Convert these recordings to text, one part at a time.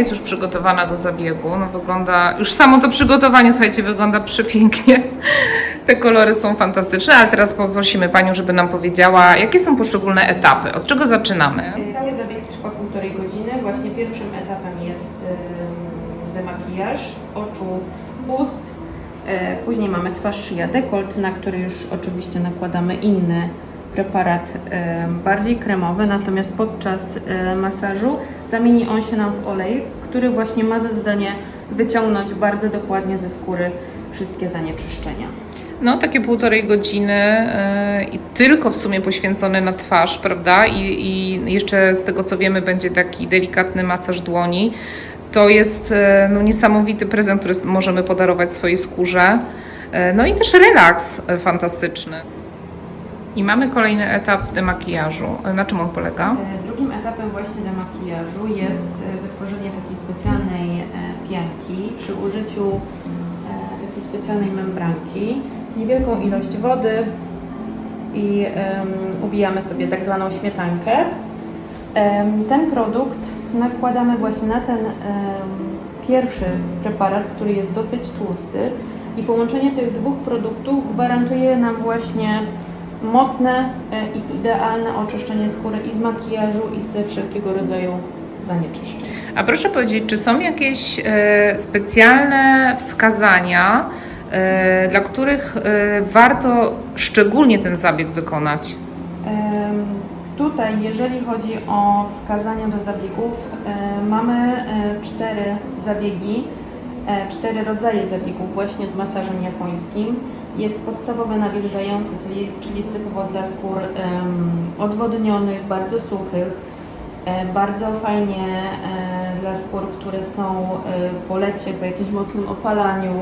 jest już przygotowana do zabiegu. No wygląda, już samo to przygotowanie, słuchajcie, wygląda przepięknie. Te kolory są fantastyczne, ale teraz poprosimy Panią, żeby nam powiedziała, jakie są poszczególne etapy, od czego zaczynamy. Cały zabieg trwa półtorej godziny. Właśnie pierwszym etapem jest em, demakijaż oczu, ust. E, Później mamy twarz, szyja, dekolt, na który już oczywiście nakładamy inny preparat e, bardziej kremowy, natomiast podczas e, masażu zamieni on się nam w olej, który właśnie ma za zadanie wyciągnąć bardzo dokładnie ze skóry wszystkie zanieczyszczenia. No, takie półtorej godziny yy, i tylko w sumie poświęcone na twarz, prawda? I, I jeszcze z tego co wiemy, będzie taki delikatny masaż dłoni. To jest e, no, niesamowity prezent, który możemy podarować swojej skórze. E, No i też relaks e, fantastyczny. I mamy kolejny etap demakijażu. Na czym on polega? E, Drugim etapem właśnie demakijażu jest e, wytworzenie takiej specjalnej e, pianki przy użyciu takiej specjalnej membranki, niewielką ilość wody i em, ubijamy sobie tak zwaną śmietankę. Em, Ten produkt nakładamy właśnie na ten em, pierwszy preparat, który jest dosyć tłusty i połączenie tych dwóch produktów gwarantuje nam właśnie mocne e, i idealne oczyszczenie skóry i z makijażu i ze wszelkiego rodzaju zanieczyszczeń. A proszę powiedzieć, czy są jakieś e, specjalne wskazania, e, dla których warto szczególnie ten zabieg wykonać? Tutaj, jeżeli chodzi o wskazania do zabiegów, mamy cztery zabiegi, cztery rodzaje zabiegów właśnie z masażem japońskim. Jest podstawowy nawilżający, czyli, czyli typowo dla skór odwodnionych, bardzo suchych, e, bardzo fajnie e, dla skór, które są e, po lecie, po jakimś mocnym opalaniu.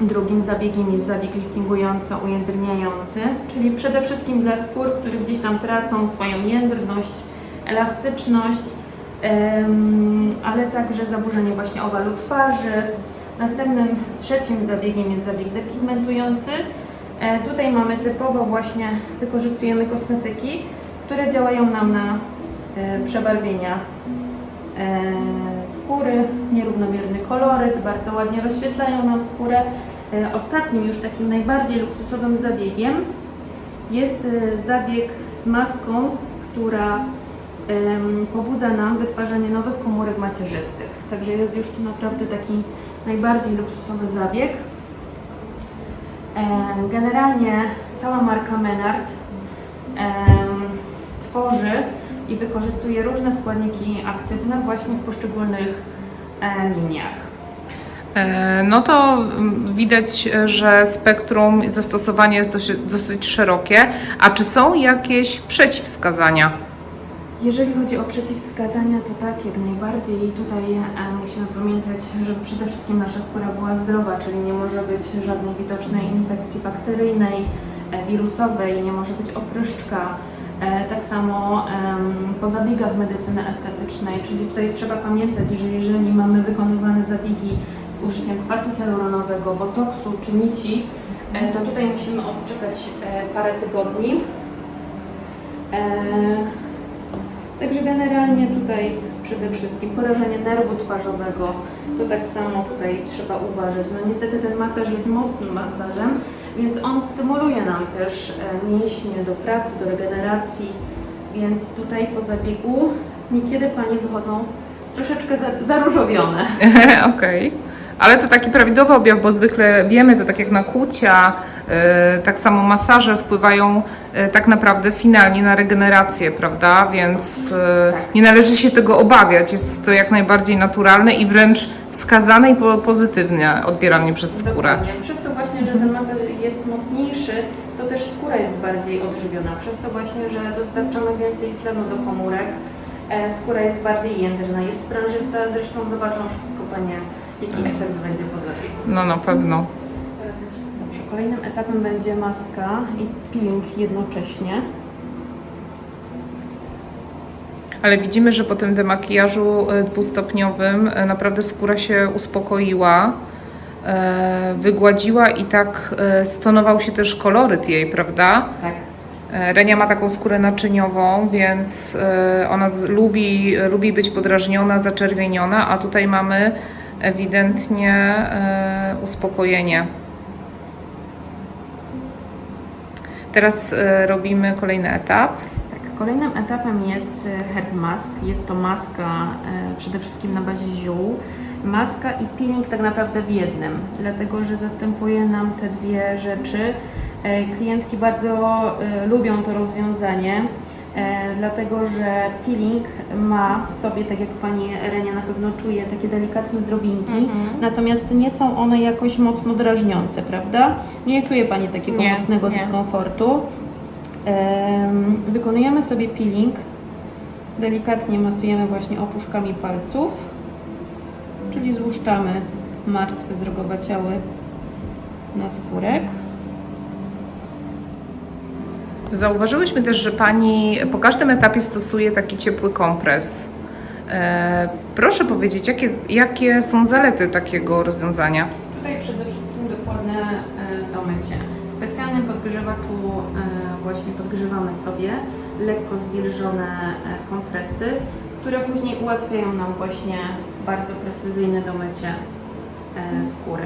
Drugim zabiegiem jest zabieg liftingująco-ujędrniający, czyli przede wszystkim dla skór, które gdzieś tam tracą swoją jędrność, elastyczność, ale także zaburzenie właśnie owalu twarzy. Następnym, trzecim zabiegiem jest zabieg depigmentujący. E, tutaj mamy typowo właśnie, wykorzystujemy kosmetyki, które działają nam na e, przebarwienia e, skóry, nierównomierny koloryt, bardzo ładnie rozświetlają nam skórę. Ostatnim już takim najbardziej luksusowym zabiegiem jest zabieg z maską, która pobudza nam wytwarzanie nowych komórek macierzystych. Także jest już tu naprawdę taki najbardziej luksusowy zabieg. Generalnie cała marka Menard tworzy i wykorzystuje różne składniki aktywne właśnie w poszczególnych liniach. E, No to mm, widać, że spektrum zastosowania jest dosyć, dosyć szerokie. A czy są jakieś przeciwwskazania? Jeżeli chodzi o przeciwwskazania, to tak, jak najbardziej. Tutaj e, musimy pamiętać, żeby przede wszystkim nasza skóra była zdrowa, czyli nie może być żadnej widocznej infekcji bakteryjnej, e, wirusowej, nie może być opryszczka. E, tak samo po zabiegach medycyny estetycznej, czyli tutaj trzeba pamiętać, że jeżeli mamy wykonywane zabiegi z użyciem kwasu hialuronowego, botoksu czy nici, to tutaj musimy odczekać parę tygodni. Także generalnie tutaj przede wszystkim porażenie nerwu twarzowego, to tak samo tutaj trzeba uważać. No niestety ten masaż jest mocnym masażem, więc on stymuluje nam też e, mięśnie do pracy, do regeneracji, więc tutaj po zabiegu niekiedy Panie wychodzą troszeczkę za- zaróżowione. Okej. Ale to taki prawidłowy objaw, bo zwykle wiemy, to tak jak nakłucia, e, tak samo masaże wpływają e, tak naprawdę finalnie na regenerację, prawda? Więc e, Tak. nie należy się tego obawiać. Jest to jak najbardziej naturalne i wręcz wskazane i po- pozytywnie odbieranie przez skórę. Dokładnie. Przez to właśnie, że ten masaż jest mocniejszy, to też skóra jest bardziej odżywiona. Przez to właśnie, że dostarczamy więcej tlenu do komórek, skóra jest bardziej jędrna, jest sprężysta, zresztą zobaczą wszystko Panie, jaki efekt będzie po zabiegu. No na pewno. Teraz dobrze. Kolejnym etapem będzie maska i peeling jednocześnie. Ale widzimy, że po tym demakijażu e, dwustopniowym e, naprawdę skóra się uspokoiła, e, wygładziła i tak stonował się też koloryt jej, prawda? Tak. Renia ma taką skórę naczyniową, więc ona lubi, lubi być podrażniona, zaczerwieniona, a tutaj mamy ewidentnie e, uspokojenie. Teraz e, robimy kolejny etap. Tak, kolejnym etapem jest e, Herb Mask. Jest to maska przede wszystkim na bazie ziół. Maska i peeling tak naprawdę w jednym, dlatego że zastępuje nam te dwie rzeczy. Klientki bardzo lubią to rozwiązanie, dlatego że peeling ma w sobie, tak jak Pani Renia na pewno czuje, takie delikatne drobinki, natomiast nie są one jakoś mocno drażniące, prawda? Nie czuje Pani takiego Nie, mocnego nie. dyskomfortu. Em, Wykonujemy sobie peeling. Delikatnie masujemy właśnie opuszkami palców, czyli złuszczamy martwe zrogowaciały na skórek. Zauważyłyśmy też, że Pani po każdym etapie stosuje taki ciepły kompres. E, proszę powiedzieć, jakie, jakie są zalety takiego rozwiązania? Tutaj przede wszystkim dokładne e, domycie. W specjalnym podgrzewaczu e, właśnie podgrzewamy sobie lekko zwilżone e, kompresy, które później ułatwiają nam właśnie bardzo precyzyjne domycie e, skóry.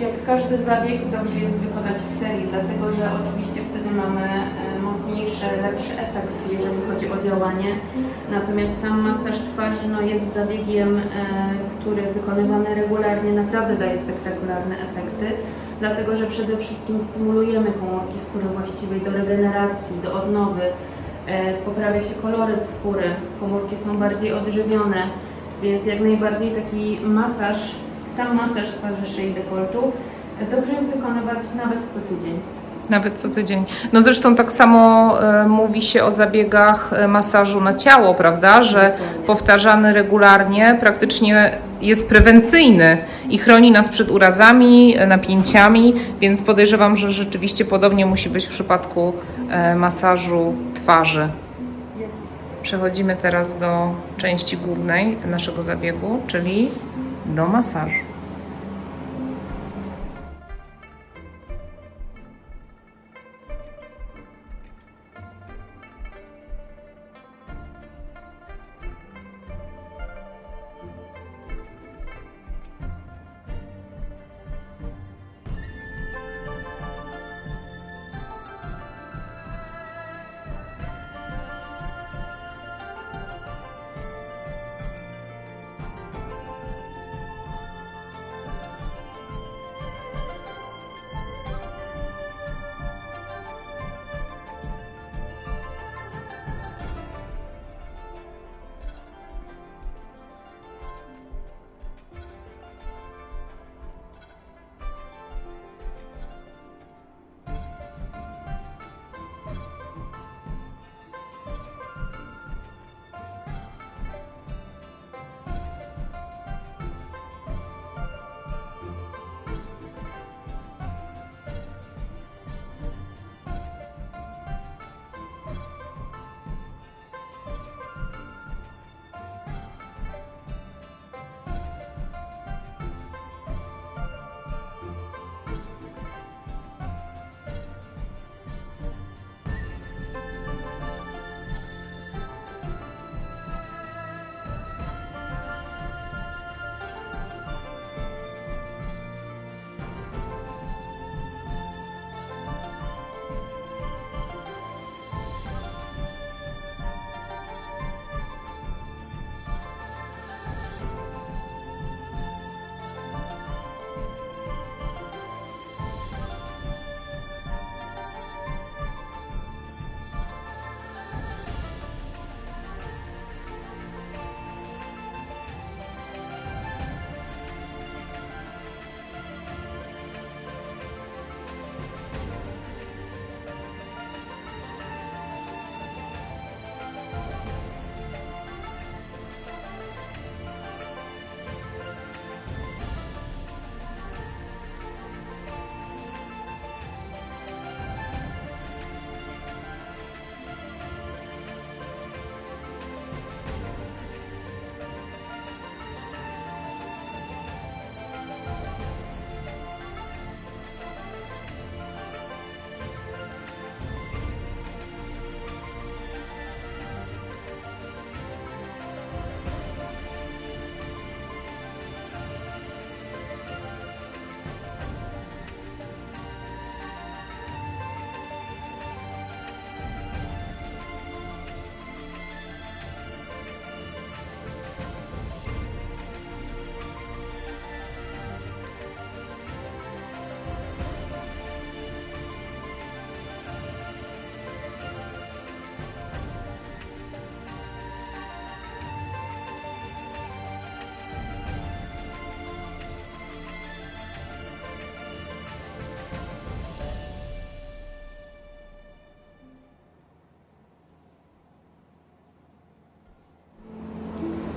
Jak każdy zabieg dobrze jest wykonać w serii, dlatego że oczywiście wtedy mamy e, mocniejszy, lepszy efekt, jeżeli chodzi o działanie. Natomiast sam masaż twarzy no, jest zabiegiem, e, który wykonywany regularnie naprawdę daje spektakularne efekty, dlatego że przede wszystkim stymulujemy komórki skóry właściwej do regeneracji, do odnowy, e, poprawia się koloryt skóry, komórki są bardziej odżywione, więc jak najbardziej taki masaż, sam masaż twarzy, szyi, dekoltu e, dobrze jest wykonywać nawet co tydzień. Nawet co tydzień. No zresztą tak samo e, mówi się o zabiegach e, masażu na ciało, prawda? Że Dokładnie. powtarzany regularnie praktycznie jest prewencyjny i chroni nas przed urazami, e, napięciami, więc podejrzewam, że rzeczywiście podobnie musi być w przypadku e, masażu twarzy. Przechodzimy teraz do części głównej naszego zabiegu, czyli do masażu.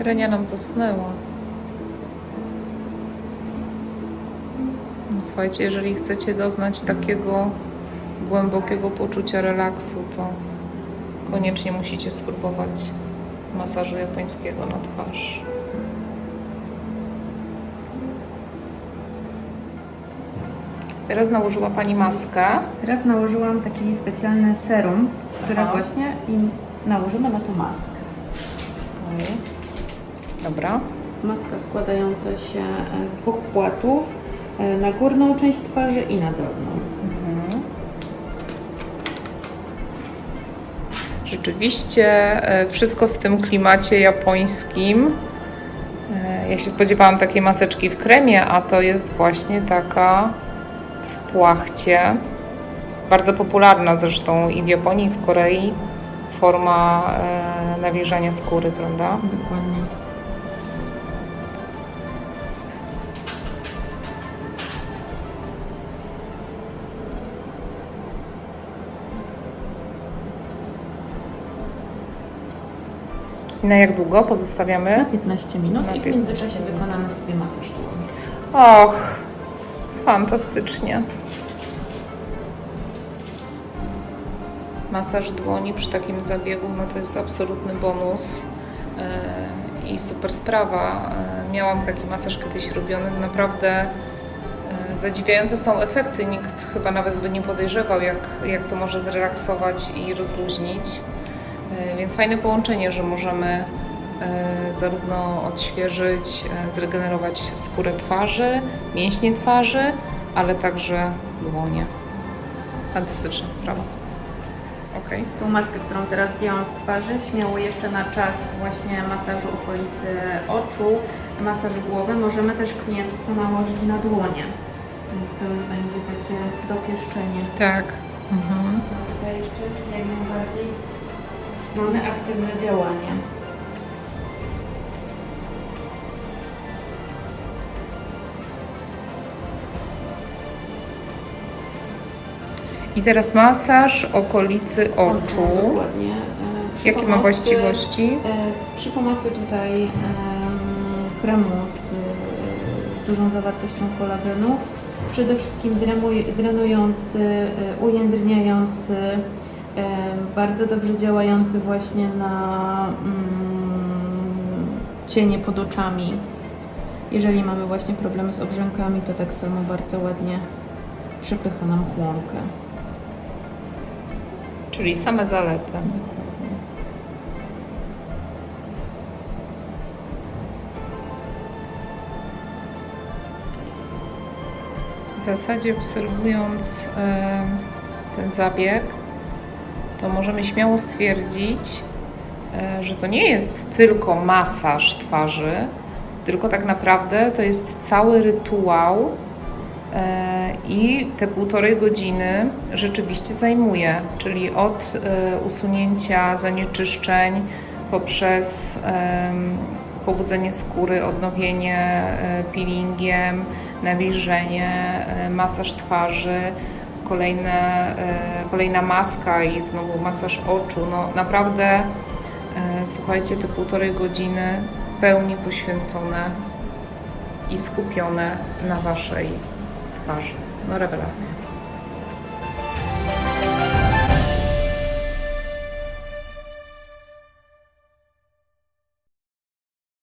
Renia nam zasnęła. No, Słuchajcie, jeżeli chcecie doznać takiego głębokiego poczucia relaksu, to koniecznie musicie spróbować masażu japońskiego na twarz. Teraz nałożyła Pani maskę. Teraz nałożyłam taki specjalny serum, które Aha. właśnie im nałożymy na tą maskę. Dobra. Maska składająca się e, z dwóch płatów e, na górną część twarzy i na dolną. Mhm. Rzeczywiście e, wszystko w tym klimacie japońskim. Ja się spodziewałam takiej maseczki w kremie, a to jest właśnie taka w płachcie. Bardzo popularna zresztą i w Japonii, i w Korei forma nawilżania skóry, prawda? Dokładnie. I na jak długo pozostawiamy? Na 15 minut Na i w 15 międzyczasie wykonamy sobie masaż dłoni. Och, fantastycznie. Masaż dłoni przy takim zabiegu, no to jest absolutny bonus e, i super sprawa. E, Miałam taki masaż kiedyś robiony, naprawdę e, zadziwiające są efekty. Nikt chyba nawet by nie podejrzewał, jak, jak to może zrelaksować i rozluźnić. E, Więc fajne połączenie, że możemy e, zarówno odświeżyć, e, zregenerować skórę twarzy, mięśnie twarzy, ale także dłonie. Fantastyczna sprawa. Okej. Tą maskę, którą teraz zdjęłam z twarzy, śmiało jeszcze na czas właśnie masażu okolicy oczu, masażu głowy, możemy też klientce nałożyć na dłonie. Więc to już będzie takie dopieszczenie. Tak. Mhm. Tutaj jeszcze jak najbardziej mamy aktywne działanie. I teraz masaż okolicy oczu. Dokładnie. E, przy Jakie ma pomocy- właściwości? E, Przy pomocy tutaj em, kremu z e, dużą zawartością kolagenu, przede wszystkim drenuj- drenujący, ujędrniający, bardzo dobrze działający właśnie na mm, cienie pod oczami. Jeżeli mamy właśnie problemy z obrzękami, to tak samo bardzo ładnie przepycha nam chłonkę. Czyli same zalety. W zasadzie obserwując ten zabieg, to możemy śmiało stwierdzić, e, że to nie jest tylko masaż twarzy, tylko tak naprawdę to jest cały rytuał e, i te półtorej godziny rzeczywiście zajmuje, czyli od e, usunięcia zanieczyszczeń poprzez pobudzenie skóry, odnowienie peelingiem, nawilżenie, masaż twarzy, kolejne, e, kolejna maska i znowu masaż oczu. No naprawdę e, słuchajcie, te półtorej godziny pełni poświęcone i skupione na Waszej twarzy. No rewelacja.